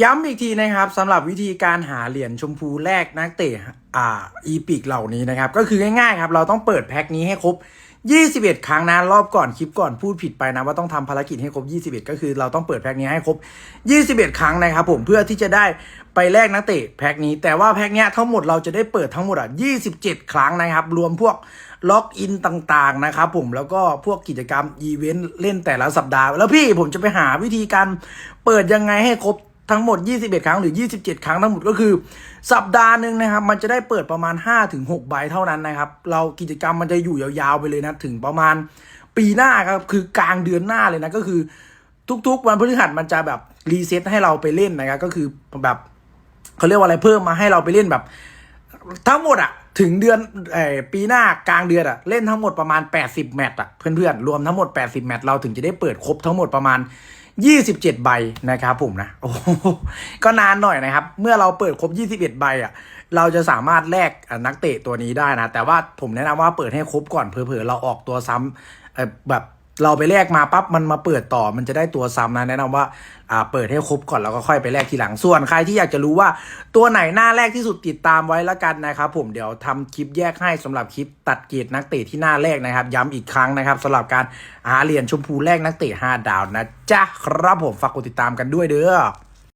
ย้ำอีกทีนะครับสำหรับวิธีการหาเหรียญชมพูแรกนักเตะอ่าอีพิกเหล่านี้นะครับ ก็คือง่ายๆครับ เราต้องเปิดแพ็คนี้ให้ครบ 21 ครั้งนะรอบก่อนคลิปก่อนพูดผิดไปนะว่าต้องทำภารกิจให้ครบ 21 ก็คือเราต้องเปิดแพ็คนี้ให้ครบ 21 ครั้งนะครับ ผมเพื่อที่จะได้ไปแลกนักเตะแพ็คนี้ แต่ว่าแพ็คนี้ทั้งหมดเราจะได้เปิดทั้งหมดอะ 27 ครั้งนะครับ รวมพวกล็อกอินต่างๆนะครับผมแล้วก็พวกกิจกรรมอีเวนต์เล่นแต่ละสัปดาห์ แล้วพี่ผมจะไปหาวิธีการเปิดยังไงให้ครบ ทั้งหมด 21 ครั้งหรือ 27 ครั้งทั้งหมดก็คือ สัปดาห์หนึ่งนะครับ มันจะได้เปิดประมาณ 5-6 ใบเท่านั้นนะครับ เรากิจกรรมมันจะอยู่ยาวๆไปเลยนะถึงประมาณปีหน้าครับคือกลางเดือนหน้าเลยนะก็คือ ทุกๆ วันพฤหัสมันจะแบบรีเซ็ตให้เราไปเล่นนะครับก็คือแบบเขาเรียกว่าอะไรเพิ่มมาให้เราไปเล่นแบบ ทั้งหมดอะถึงเดือนออปีหน้ากลางเดือนอะเล่นทั้งหมดประมาณ 80 แมตช์อะเพื่อนๆรวมทั้งหมด 80 แมตช์เราถึงจะได้เปิดครบทั้งหมดประมาณ 27 ใบนะครับผมนะโอ้โหก็นานหน่อยนะครับ เมื่อเราเปิดครบ 21 ใบอะ เราจะสามารถแลกนักเตะตัวนี้ได้นะ แต่ว่าผมแนะนำว่าเปิดให้ครบก่อนเผื่อๆเราออกตัวซ้ำแบบ เราไปแลกมาปั๊บมันมาเปิดต่อมันจะได้ตัวซ้ำนะแนะนำว่าอ่าเปิดให้ครบก่อนแล้วก็ค่อยไปแลกทีหลังส่วนใครที่อยากจะรู้ว่าตัวไหนหน้าแรกที่สุดติดตามไว้แล้วกันนะครับผมเดี๋ยวทำคลิปแยกให้สำหรับคลิปตัดเกรดนักเตะที่หน้าแรกนะครับ ย้ำอีกครั้งนะครับสำหรับการหาเหรียญชมพูแรกนักเตะ5ดาวนะจ๊ะครับผมฝากกดติดตามกันด้วยเด้อ